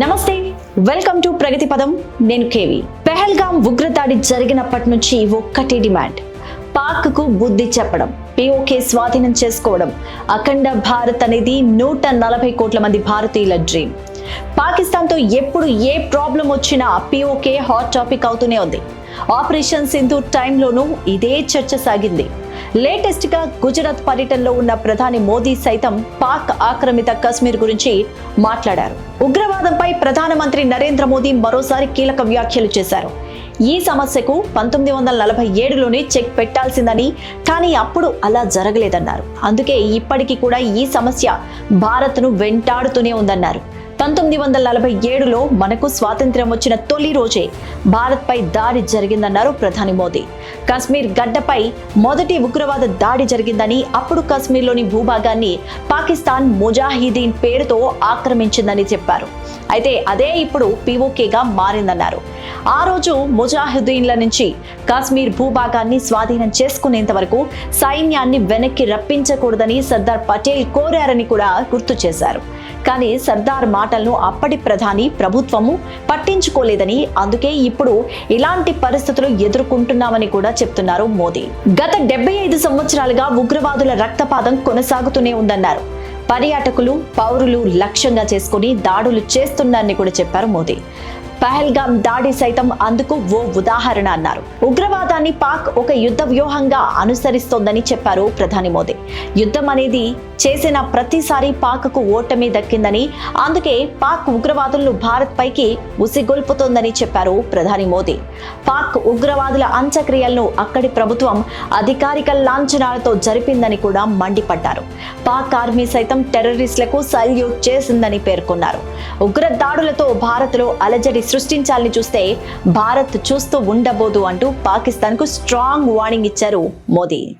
నమస్తే welcome to ప్రగతి పదం. నేను కేవి. పెహల్గాం ఉగ్రదాడి జరిగినప్పటి నుంచి ఒక్కటే డిమాండ్. పాక్కు బుద్ధి చెప్పడం పిఓకే స్వాధీనం చేసుకోవడం అఖండ భారత్ అనేది నూట నలభై కోట్ల మంది భారతీయుల డ్రీమ్ పాకిస్తాన్తో ఎప్పుడు ఏ ప్రాబ్లం వచ్చినా పిఓకే హాట్ టాపిక్ అవుతూనే ఉంది. ఆపరేషన్ సింధు టైంలోనూ ఇదే చర్చ సాగింది. లేటెస్ట్గా గుజరాత్ పర్యటనలో ఉన్న ప్రధాని మోదీ సైతం పాక్ ఆక్రమిత కశ్మీర్ గురించి మాట్లాడారు. ఉగ్రవాదంపై ప్రధానమంత్రి నరేంద్ర మోదీ మరోసారి కీలక వ్యాఖ్యలు చేశారు. ఈ సమస్యకు పంతొమ్మిది వందల నలభై ఏడులోనే చెక్ పెట్టాల్సిందని కానీ అప్పుడు అలా జరగలేదన్నారు. అందుకే ఇప్పటికీ కూడా ఈ సమస్య భారత్ను వెంటాడుతూనే ఉందన్నారు. పంతొమ్మిది వందల నలభై ఏడులో మనకు స్వాతంత్ర్యం వచ్చిన తొలి రోజే భారత్పై దాడి జరిగిందన్నారు ప్రధాని మోదీ. కాశ్మీర్ గడ్డపై మొదటి ఉగ్రవాద దాడి జరిగిందని అప్పుడు కాశ్మీర్లోని భూభాగాన్ని పాకిస్తాన్ ముజాహిదీన్ పేరుతో ఆక్రమించిందని చెప్పారు. అయితే అదే ఇప్పుడు పీఓకేగా మారిందన్నారు. ఆ రోజు ముజాహిదీన్ల నుంచి కాశ్మీర్ భూభాగాన్ని స్వాధీనం చేసుకునేంత వరకు సైన్యాన్ని వెనక్కి రప్పించకూడదని సర్దార్ పటేల్ కోరారని కూడా గుర్తు చేశారు. కానీ సర్దార్ మాటలను అప్పటి ప్రధాని ప్రభుత్వము పట్టించుకోలేదని అందుకే ఇప్పుడు ఇలాంటి పరిస్థితులు ఎదుర్కొంటున్నామని కూడా చెప్తున్నారు మోదీ. గత డెబ్బై ఐదు సంవత్సరాలుగా ఉగ్రవాదుల రక్తపాతం కొనసాగుతూనే ఉందన్నారు. పర్యాటకులు పౌరులు లక్ష్యంగా చేసుకుని దాడులు చేస్తున్నారని కూడా చెప్పారు మోదీ. పహల్గాం దాడి సైతం అందుకు ఓ ఉదాహరణ అన్నారు. ఉగ్రవాదాన్ని పాక్ ఒక యుద్ధ వ్యూహంగా అనుసరిస్తోందని చెప్పారు ప్రధాని మోదీ. యుద్ధం అనేది చేసిన ప్రతిసారి పాక్కు ఓటమి దక్కిందని అందుకే పాక్ ఉగ్రవాదులను భారత్ పైకి ఉసిగొల్పుతోందని చెప్పారు ప్రధాని మోదీ. పాక్ ఉగ్రవాదుల అంత్యక్రియలను అక్కడి ప్రభుత్వం అధికారిక లాంఛనాలతో జరిపిందని కూడా మండిపడ్డారు. పాక్ ఆర్మీ సైతం టెర్రరిస్టులకు సల్యూట్ చేసిందని పేర్కొన్నారు. ఉగ్ర దాడులతో భారత్లో అలజడి సృష్టించాలని చూస్తే భారత్ చూస్తూ ఉండబోదు అంటూ పాకిస్తాన్కు స్ట్రాంగ్ వార్నింగ్ ఇచ్చారు మోదీ.